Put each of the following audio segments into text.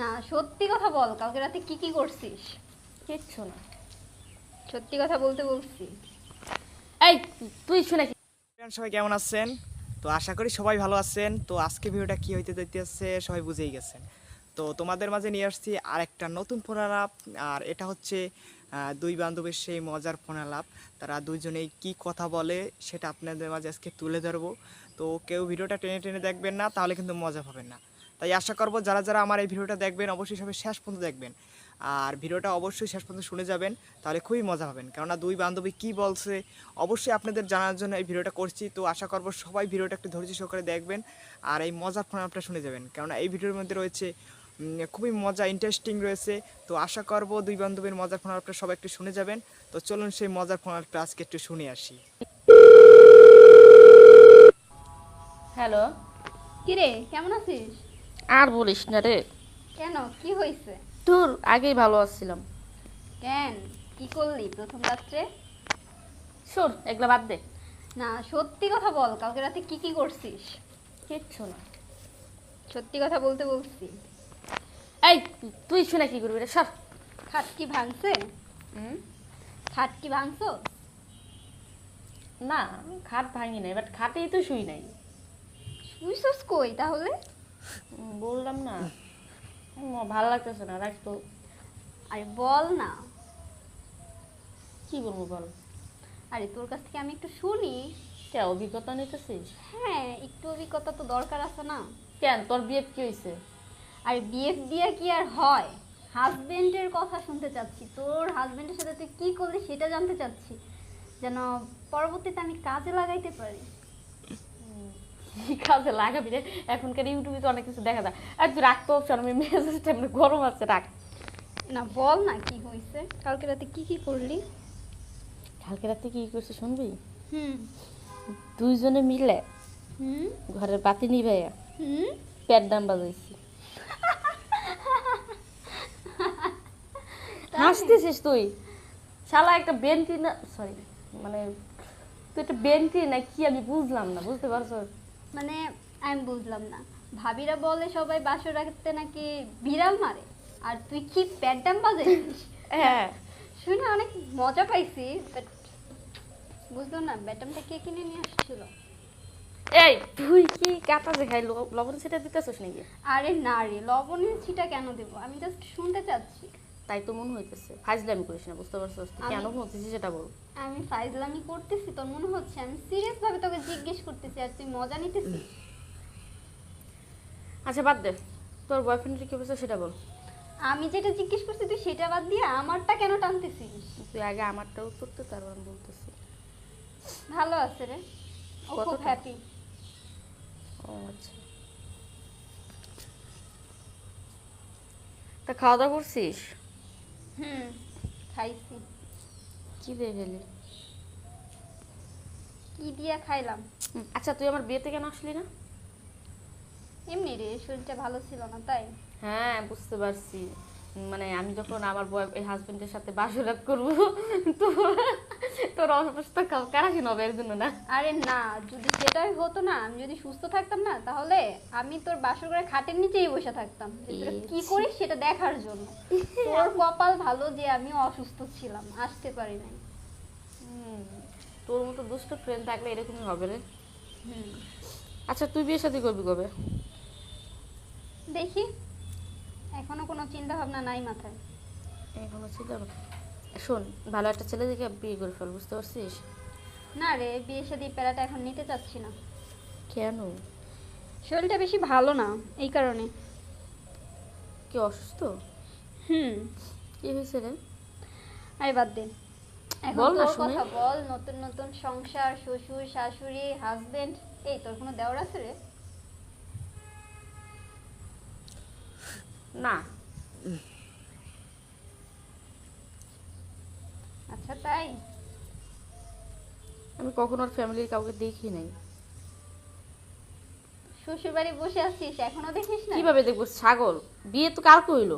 না সত্যি কথা বল কালকে রাতে কি কি করছিস? কিচ্ছু না। সত্যি কথা বলতে বলছি। এই তুই শুনে সবাই কেমন আছেন? তো আশা করি সবাই ভালো আছেন। তো আজকে ভিডিওটা কি হইতে যাইতেছে সবাই বুঝেই গেছেন। তো তোমাদের মাঝে নিয়ে আসছি আর একটা নতুন ফোন আলাপ আর এটা হচ্ছে দুই বান্ধবীর সেই মজার ফোন আলাপ তারা দুইজনেই কি কথা বলে সেটা আপনাদের মাঝে আজকে তুলে ধরবো। তো কেউ ভিডিওটা টেনে টেনে দেখবেন না তাহলে কিন্তু মজা পাবেন না। তাই আশা করব যারা যারা আমার এই ভিডিওটা দেখবেন, অবশ্যই সবাই শেষ পর্যন্ত দেখবেন। আর ভিডিওটা অবশ্যই শেষ পর্যন্ত শুনে যাবেন, তাহলে খুবই মজা পাবেন কেননা দুই বান্ধবী কি বলছে, অবশ্যই আপনাদের জানার জন্য এই ভিডিওটা করছি। তো আশা করব সবাই ভিডিওটা একটু ধৈর্য সহকারে দেখবেন আর এই মজার ফোন আপটা শুনে যাবেন। কেননা এই ভিডিওর মধ্যে রয়েছে খুবই মজা ইন্টারেস্টিং রয়েছে। তো আশা করব দুই বান্ধবীর মজার ফোন আপটা সবাই একটু শুনে যাবেন। তো চলুন সেই মজার ফোন আপটা আজকে একটু শুনে আসি। হ্যালো, কিরে, কেমন আছিস? আর বলিস না রে। কেন? কি হয়েছে? তোর আগেই ভালো আসছিলাম কেন? কি করলি প্রথম রাত্রে? শোন এগুলো বাদ দে। না সত্যি কথা বল কালকে রাতে কি কি করছিস? কিচ্ছু না। সত্যি কথা বলতে বলছি। এই তুই শুনে কি করবি রে? সর। খাট কি ভাঙছে? হুম? খাট কি ভাঙছো? না খাট ভাঙি নাই বাট খাটেই তো শুই নাই। শুইছস কই তাহলে? বললাম না। ভালো লাগতেছে না রাখ তো। আরে বল না। কি বলব বল? আরে তোর কাছ থেকে আমি একটু শুনি। কে অভিজ্ঞতা নিতেছিস? হ্যাঁ একটু অভিজ্ঞতা তো দরকার আছে না। কেন তোর বিয়ে কি হয়েছে? আর বিএফ দিয়ে কি আর হয়? হাজবেন্ডের কথা শুনতে চাচ্ছি। তোর হাজবেন্ডের সাথে তুই কি করলি সেটা জানতে চাচ্ছি। যেন পরবর্তীতে আমি কাজে লাগাইতে পারি। কি কাজে লাগাবি রে। এখনকার ইউটিউবে তো অনেক কিছু দেখা যায়। আর তুই রাখতো অপশন আমি মেসেজটা এমনি গরম আছে রাখ না বল না কি হয়েছে। কালকে রাতে কি কি করলি? কালকে রাতে কি করছে শুনবি? হুম। দুইজনে মিলে হুম। ঘরের বাতি নিভাইয়া হুম। পেট ডাম বাজাইছি। হাসতেছিস তুই? শালা একটা বেন্টি না সরি মানে তুই একটা বেন্টি না কি আমি বুঝলাম না বুঝতে পারছ? মানে আমি বুঝলাম না। ভাবিরা বলে সবাই বাসর রাখতে নাকি বিড়াল মারে? আর তুই কি প্যাডাম বাজাইছিস? হ্যাঁ। শুনে অনেক মজা পাইছি বাট বুঝলো না ব্যাটামটা কে কিনে নিয়ে আসছিল? এই তুই কি কাটা দেখাই লবণ সেটা দিতেছিস নাকি? আরে না রে লবণের ছিটা কেন দেব? আমি জাস্ট শুনতে চাচ্ছি। তাই তো মনে হইতেছে। ফাইজলামি করিস না বুঝতে পারছিস তুই। কেন বলতেছিস সেটা বল। আমি ফাইজলামি করতেছি তোর মনে হচ্ছে আমি সিরিয়াস ভাবে তোকে জিজ্ঞেস করতেছি আর তুই মজা নিতেছিস? আচ্ছা বাদ দে। তোর বয়ফ্রেন্ডের কি বলছে সেটা বল। আমি যেটা জিজ্ঞেস করছি তুই সেটা বাদ দিয়ে আমারটা কেন টানতেছিস? তুই আগে আমারটা উত্তর তো তারপর আমি বলতেছি। ভালো আছে রে। ও খুব হ্যাপি ও আচ্ছা। তা খাওয়া দাওয়া করছিস? হুম খাইছি। কি দিয়ে গেলি কি দিয়া খাইলাম? আচ্ছা তুই আমার বিয়েতে কেন আসলি না? এমনি রে শরীরটা ভালো ছিল না তাই। হ্যাঁ বুঝতে পারছি। মানে আমি যখন আমার বয় হাজবেন্ডের সাথে বাসরাত করব তো তোর অবস্থা কারাসিন হবে এর জন্য না? আরে না যদি সেটাই হতো না আমি যদি সুস্থ থাকতাম না তাহলে আমি তোর বাসর করে খাটের নিচেই বসে থাকতাম। কি। করিস সেটা দেখার জন্য। তোর কপাল ভালো যে আমি অসুস্থ ছিলাম আসতে পারি নাই। তোর মতো দুষ্ট ফ্রেন্ড থাকলে এরকমই হবে রে। আচ্ছা তুই বিয়ে শাদী করবি কবে? দেখি। এখনও কোনো চিন্তা ভাবনা নাই মাথায়। এখনও ছিল না। শোন ভালো একটা ছেলে দেখে বিয়ে করে ফেল বুঝতে পারছিস? না রে বিয়ে শাদী প্যারাটা এখন নিতে চাচ্ছি না। কেন? শরীরটা বেশি ভালো না এই কারণে। কি অসুস্থ? হুম। কি হয়েছে রে? আরে বাদ দে। এখন বল না তোর শুনি। কথা বল নতুন নতুন সংসার শ্বশুর শাশুড়ি হাজবেন্ড এই তোর কোনো দেওয়ার আছে রে? না। আচ্ছা তাই আমি কখনো ওর ফ্যামিলির কাউকে দেখি নাই। শ্বশুর বসে আছিস এখনও দেখিস না? কীভাবে দেখব? ছাগল? বিয়ে তো কালকে হইল।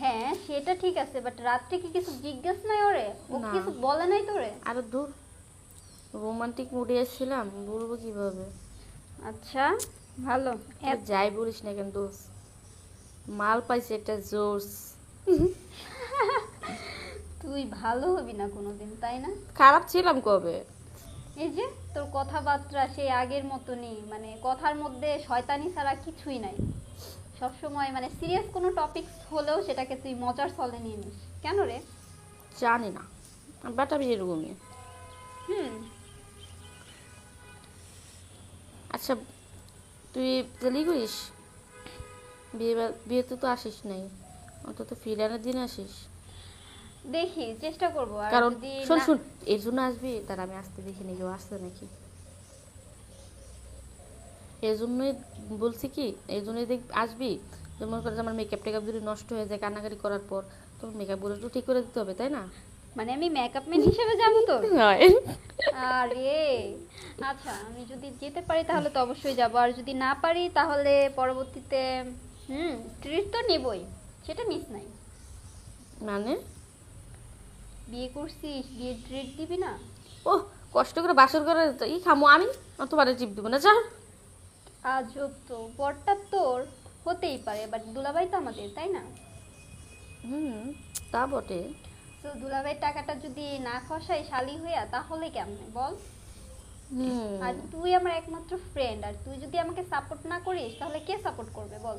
হ্যাঁ সেটা ঠিক আছে বাট রাত্রে কি কিছু জিজ্ঞেস নাই ওরে? ও না। কিছু বলে নাই তোরে? আরে দূর রোমান্টিক মুডে এসেছিলাম বলব কীভাবে? আচ্ছা ভালো। যাই বলিস না কেন দোষ মাল পাইছে একটা জোস তুই ভালো হবি না কোনোদিন তাই না? খারাপ ছিলাম কবে? এই যে তোর কথাবার্তা সেই আগের মতনই মানে কথার মধ্যে শয়তানি ছাড়া কিছুই নাই। সবসময় মানে সিরিয়াস কোনো টপিকস হলেও সেটাকে তুই মজার ছলে নিয়ে নিস। কেন রে? জানি না। বেটা বিয়ে এরকমই। হুম। আচ্ছা তুই তাহলেই করিস? বিয়ে বিয়েতে তো আসিস নাই। অন্তত ফিরানোর দিন আসিস। দেখি চেষ্টা করব। আর কারণ শোন শোন এর জন্য আসবি তার আমি আসতে দেখিনি কেউ আসতে নাকি? এই জন্যই বলছি কি এই জন্যই দেখ আসবি। যে মনে করে আমার মেকআপ টেকআপ যদি নষ্ট হয়ে যায় কান্নাকাটি করার পর তোর মেকআপগুলো তো ঠিক করে দিতে হবে তাই না? মানে আমি মেকআপ ম্যান হিসেবে যাব তো? আরে আচ্ছা আমি যদি যেতে পারি তাহলে তো অবশ্যই যাব। আর যদি না পারি তাহলে পরবর্তীতে হুম ট্রিট তো নেবই সেটা মিস নাই। মানে? বিয়ে করছিস বিয়ে ট্রিট দিবি না? ও কষ্ট করে বাসর করে তো ই খামো আমি তোমার টিপ দিব না যা। আজব তো বরটা তোর হতেই পারে বাট দুলাভাই তো আমাদের তাই না? হুম তা বটে। তো দুলাভাইয়ের টাকাটা যদি না খসাই শালি হইয়া তাহলে কেমনে বল? আর তুই আমার একমাত্র ফ্রেন্ড আর তুই যদি আমাকে সাপোর্ট না করিস তাহলে কে সাপোর্ট করবে বল?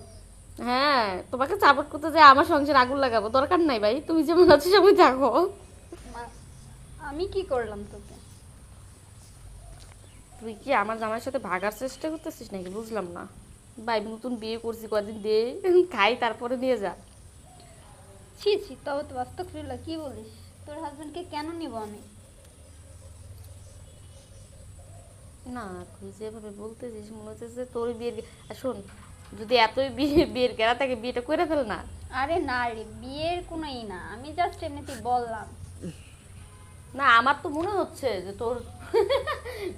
হ্যাঁ তোমাকে সাপোর্ট করতে যে আমার সংসার আগুন লাগাবো দরকার নাই ভাই তুমি যেমন আছো সেমন থাকো। আমি কি করলাম তোকে? তুই কি আমার জামাইয়ের সাথে ভাগার চেষ্টা করতেছিস নাকি? বুঝলাম না। ভাই নতুন বিয়ে করছি কদিন দে খাই তারপরে নিয়ে যা। ছি ছি তবে তো বাস্তব ফিরলা কি বলিস? তোর হাজবেন্ডকে কেন নিব আমি? না তুই যেভাবে বলতেছিস মনে হচ্ছে যে তোর বিয়ের শোন যদি এতই বিয়ে বিয়ের কেনা থাকে বিয়েটা করে ফেল না। আরে না রে বিয়ের কোনো ই না। আমি জাস্ট এমনিতে বললাম। না আমার তো মনে হচ্ছে যে তোর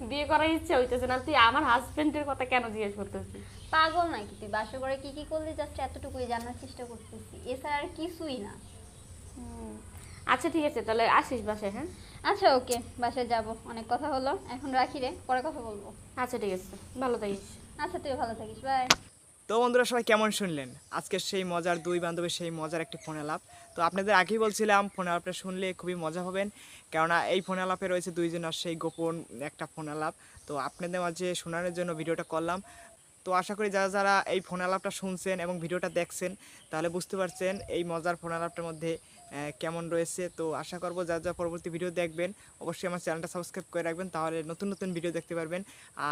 বিয়ে করার ইচ্ছা হইতেছে না। তুই আমার হাজবেন্ডের কথা কেন জিজ্ঞেস করতেছিস? পাগল নাকি তুই? বাসর করে কি কি করলি? জাস্ট এতটুকুই জানার চেষ্টা করতেছি। এছাড়া আর কিছুই না। আচ্ছা ঠিক আছে তাহলে আসিস বাসায় হ্যাঁ? আচ্ছা ওকে বাসায় যাব। অনেক কথা হলো। এখন রাখি রে পরে কথা বলব। আচ্ছা ঠিক আছে ভালো থাকিস। আচ্ছা তুই ভালো থাকিস বাই তো বন্ধুরা সবাই কেমন শুনলেন? আজকের সেই মজার দুই বান্ধবীর সেই মজার একটি ফোন আলাপ। তো আপনাদের আগেই বলছিলাম, ফোন আলাপটা শুনলে খুবই মজা হবেন। কেননা এই ফোন আলাপে রয়েছে দুইজনের সেই গোপন একটা ফোন আলাপ। তো আপনাদের মাঝে শোনানোর জন্য ভিডিওটা করলাম। তো আশা করি যারা যারা এই ফোন আলাপটা শুনছেন এবং ভিডিওটা দেখছেন, তাহলে বুঝতে পারছেন এই মজার ফোন আলাপটার মধ্যে কেমন রয়েছে। তো আশা করব যারা যারা পরবর্তী ভিডিও দেখবেন, অবশ্যই আমার চ্যানেলটা সাবস্ক্রাইব করে রাখবেন, তাহলে নতুন নতুন ভিডিও দেখতে পারবেন।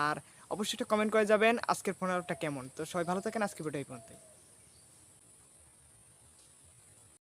আর অবশ্যই একটা কমেন্ট করে যাবেন। আজকের ফোন কেমন? তো সবাই ভালো থাকেন আজকে ভিডিও এই পর্যন্তই।